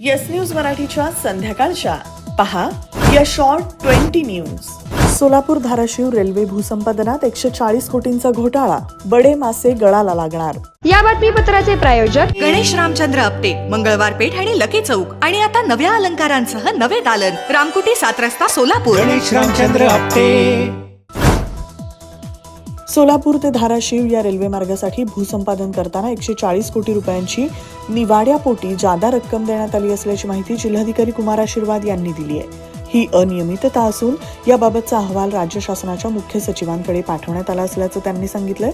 Yes news मराठीच्या संध्याकाळच्या. पहा या short twenty news Solapur Dharashiv railway भूसंपादनात एकशे चाळीस कोटींचा घोटाळा. बडे मासे गळाला लागणार. या बातमीपत्राचे प्रायोजक गणेश रामचंद्र आपटे मंगळवार पेठ आणि लकी चौक. आणि आता नव्या अलंकारांसह नवे दालन. रामकुटी सात रस्ता सोलापूर. गणेश रामचंद्र आपटे. सोलापूर ते धाराशिव या रेल्वे मार्गासाठी भूसंपादन करताना एकशे चाळीस कोटी रुपयांची निवाड्यापोटी जादा रक्कम देण्यात आली असल्याची माहिती जिल्हाधिकारी कुमार आशीर्वाद यांनी दिली आहे. ही अनियमितता असून याबाबतचा अहवाल राज्य शासनाच्या मुख्य सचिवांकडे पाठवण्यात आला असल्याचं त्यांनी सांगितलंय.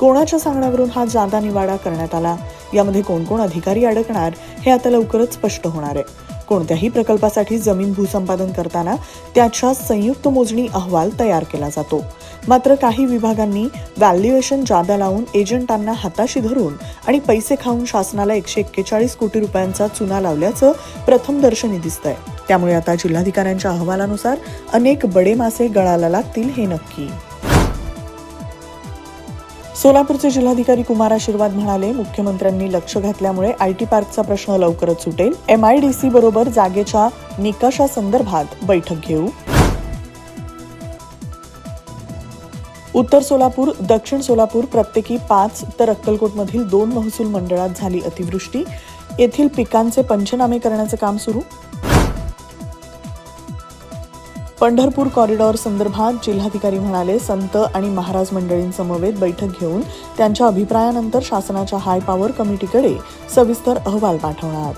कोणाच्या सांगण्यावरून हा जादा निवाडा करण्यात आला? यामध्ये कोण कोण अधिकारी अडकणार? हे आता लवकरच स्पष्ट होणार आहे. कोणत्याही प्रकल्पासाठी जमीन भूसंपादन करताना त्याच्या संयुक्त मोजणी अहवाल तयार केला जातो. मात्र काही विभागांनी व्हॅल्युएशन जादा लावून एजंटांना हाताशी धरून आणि पैसे खाऊन शासनाला एकशे एक्केचाळीस कोटी रुपयांचा चुना लावल्याचं प्रथमदर्शनी दिसतंय. त्यामुळे आता जिल्हाधिकाऱ्यांच्या अहवालानुसार अनेक बडे मासे गळाला लागतील हे नक्की. सोलापूरचे जिल्हाधिकारी कुमार आशीर्वाद म्हणाले मुख्यमंत्र्यांनी लक्ष घातल्यामुळे आयटी पार्कचा प्रश्न लवकरच सुटेल. एमआयडीसी बरोबर जागेच्या निकषासंदर्भात बैठक घेऊ. उत्तर सोलापूर दक्षिण सोलापूर प्रत्येकी पाच तर अक्कलकोटमधील दोन महसूल मंडळात झाली अतिवृष्टी. येथील पिकांचे पंचनामे करण्याचे काम सुरू. पंढरपूर कॉरिडॉर संदर्भात जिल्हाधिकारी म्हणाले संत आणि महाराज मंडळींसमवेत बैठक घेऊन त्यांच्या अभिप्रायानंतर शासनाच्या हाय पॉवर कमिटीकडे सविस्तर अहवाल पाठवणार.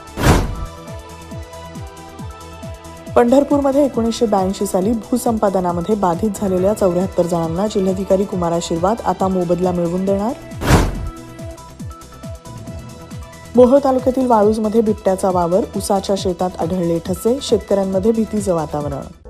पंढरपूरमध्ये एकोणीसशे ब्याऐंशी साली भूसंपादनामध्ये बाधित झालेल्या चौऱ्याहत्तर जणांना जिल्हाधिकारी कुमार आशीर्वाद आता मोबदला मिळवून देणार. मोहोळ तालुक्यातील वाळूजमध्ये बिबट्याचा वावर उसाच्या शेतात आढळले ठसे शेतकऱ्यांमध्ये भीतीचं वातावरण.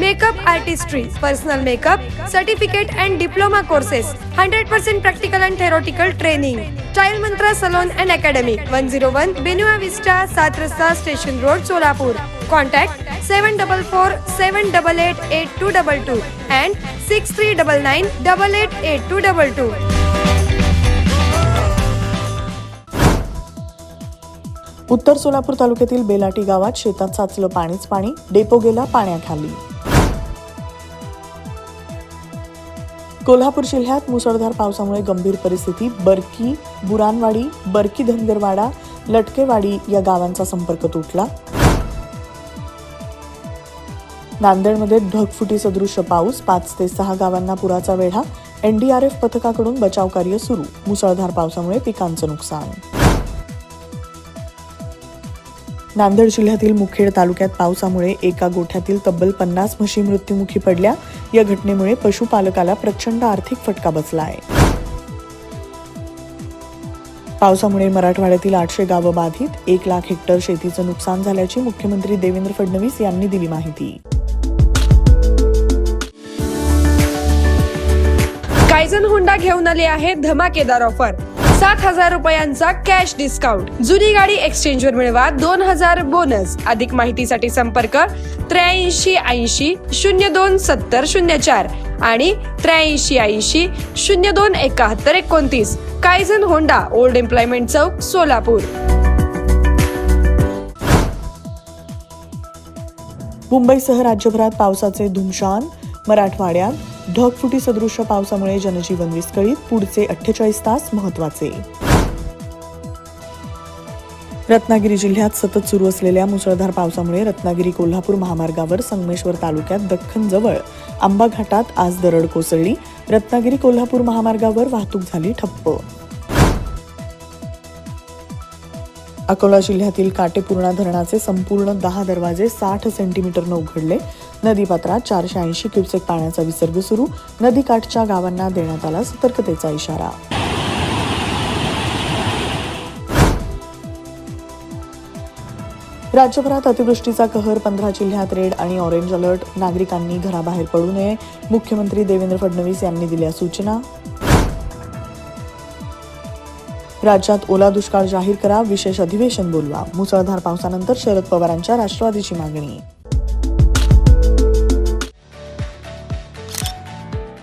Makeup artistry personal makeup certificate and diploma courses hundred percent practical and theoretical training child Mantra salon and academy one zero one बेनुआ Vista Saat Rasta station road Solapur contact seven double four seven double eight eight two double two and six three double nine double eight eight two double two उत्तर सोलापूर तालुक्यातील बेलाटी गावात शेतात साचलं पाणीच पाणी depot गेला पाण्याखाली. कोल्हापूर जिल्ह्यात मुसळधार पावसामुळे गंभीर परिस्थिती. बरकी बुरानवाडी बरकी धनगरवाडा लटकेवाडी या गावांचा संपर्क तुटला. नांदेडमध्ये ढगफुटी सदृश्य पाऊस. पाच ते सहा गावांना पुराचा वेढा. एनडीआरएफ पथकाकडून बचाव कार्य सुरू. मुसळधार पावसामुळे पिकांचं नुकसान. नांदेड जिल्ह्यातील मुखेड तालुक्यात पावसामुळे एका गोठ्यातील तब्बल पन्नास म्हशी मृत्युमुखी पडल्या. या घटनेमुळे पशुपालकाला प्रचंड आर्थिक फटका बसला आहे. पावसामुळे मराठवाड्यातील आठशे गावं बाधित एक लाख हेक्टर शेतीचं नुकसान झाल्याची मुख्यमंत्री देवेंद्र फडणवीस यांनी दिली माहिती. कायझन हुंडा घेऊन आले आहे धमाकेदार ऑफर. सात हजार रुपयांचा कॅश डिस्काउंट जुनी गाडी एक्सचेंज वर मिळवा दोन हजार बोनस अधिक माहितीसाठी संपर्क त्र्याऐंशी ऐंशी शून्य दोन सत्तर शून्य चार आणि त्र्याऐंशी ऐंशी शून्य दोन एकाहत्तर एकोणतीस. कायझन होंडा ओल्ड एम्प्लॉयमेंट चौक सोलापूर मुंबईसह राज्यभरात पावसाचे धुमशान मराठवाड्यात ढगफुटी सदृश्य पावसामुळे जनजीवन विस्कळीत. पुढचे अठ्ठेचाळीस तास महत्त्वाचे रत्नागिरी जिल्ह्यात सतत सुरू असलेल्या मुसळधार पावसामुळे रत्नागिरी कोल्हापूर महामार्गावर संगमेश्वर तालुक्यात दख्खन जवळ आंबा घाटात आज दरड कोसळली. रत्नागिरी कोल्हापूर महामार्गावर वाहतूक झाली ठप्प. अकोला जिल्ह्यातील काटेपूर्णा धरणाचे संपूर्ण दहा दरवाजे साठ सेंटीमीटरनं उघडले. नदीपात्रात चारशे ऐंशी क्युसेक पाण्याचा विसर्ग सुरू. नदीकाठच्या गावांना देण्यात आला सतर्कतेचा इशारा. राज्यभरात अतिवृष्टीचा कहर पंधरा जिल्ह्यात रेड आणि ऑरेंज अलर्ट. नागरिकांनी घराबाहेर पडू नये. मुख्यमंत्री देवेंद्र फडणवीस यांनी दिल्या सूचना. राज्यात ओला दुष्काळ जाहीर करा विशेष अधिवेशन बोलवा. मुसळधार पावसानंतर शरद पवारांच्या राष्ट्रवादीची मागणी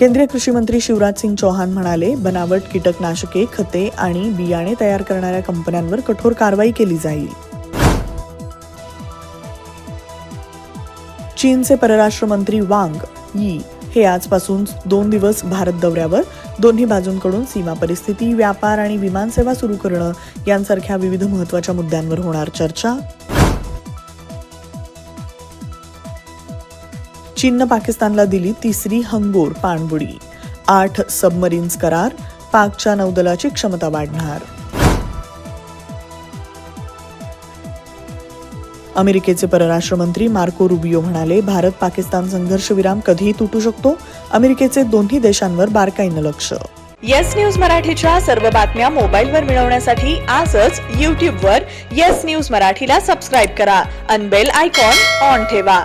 केंद्रीय कृषी मंत्री शिवराज सिंग चौहान म्हणाले बनावट कीटकनाशके खते आणि बियाणे तयार करणाऱ्या कंपन्यांवर कठोर कारवाई केली जाईल. चीनचे परराष्ट्र मंत्री वांग यी हे आजपासून दोन दिवस भारत दौऱ्यावर दोन्ही बाजूंकडून सीमा परिस्थिती व्यापार आणि विमानसेवा सुरू करणं यांसारख्या विविध महत्त्वाच्या मुद्द्यांवर होणार चर्चा. चीननं पाकिस्तानला दिली तिसरी हंगोर पाणबुडी. आठ सबमरीन्स करार पाकच्या नौदलाची क्षमता वाढणार. अमेरिकेचे परराष्ट्र मंत्री मार्को रुबियो म्हणाले भारत पाकिस्तान संघर्ष विराम कधीही तुटू शकतो. अमेरिकेचे दोन्ही देशांवर बारकाईनं लक्ष. येस न्यूज मराठीच्या सर्व बातम्या मोबाईलवर मिळवण्यासाठी आजच यूट्यूबवर येस न्यूज मराठीला सबस्क्राईब करा. अनबेल आयकॉन ऑन ठेवा.